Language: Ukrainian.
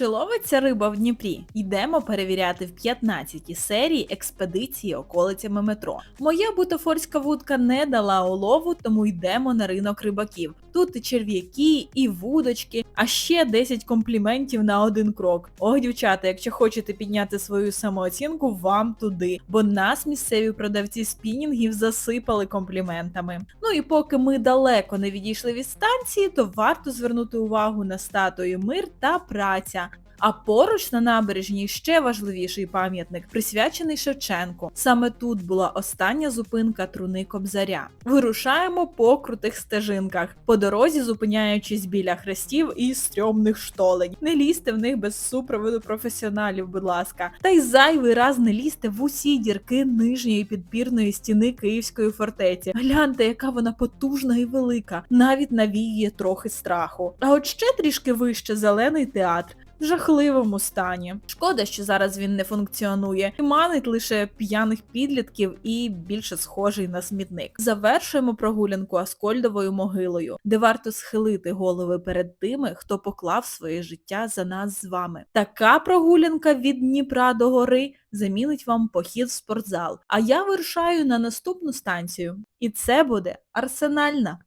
Чи ловиться риба в Дніпрі? Йдемо перевіряти в 15 серії експедиції околицями метро. Моя бутафорська вудка не дала улову, тому йдемо на ринок рибаків. Тут і черв'яки, і вудочки, а ще 10 компліментів на один крок. Ох, дівчата, якщо хочете підняти свою самооцінку, вам туди, бо нас місцеві продавці спінінгів засипали компліментами. Ну і поки ми далеко не відійшли від станції, то варто звернути увагу на статую мир та праця. А поруч на набережній ще важливіший пам'ятник, присвячений Шевченку. Саме тут була остання зупинка труни Кобзаря. Вирушаємо по крутих стежинках, по дорозі зупиняючись біля хрестів і стрьомних штолень. Не лізьте в них без супроводу професіоналів, будь ласка. Та й зайвий раз не лізьте в усі дірки нижньої підпірної стіни Київської фортеці. Гляньте, яка вона потужна і велика, навіть навіює трохи страху. А от ще трішки вище зелений театр жахливому стані. Шкода, що зараз він не функціонує і манить лише п'яних підлітків і більше схожий на смітник. Завершуємо прогулянку Аскольдовою могилою, де варто схилити голови перед тими, хто поклав своє життя за нас з вами. Така прогулянка від Дніпра до гори замінить вам похід в спортзал. А я вирушаю на наступну станцію, і це буде арсенальна.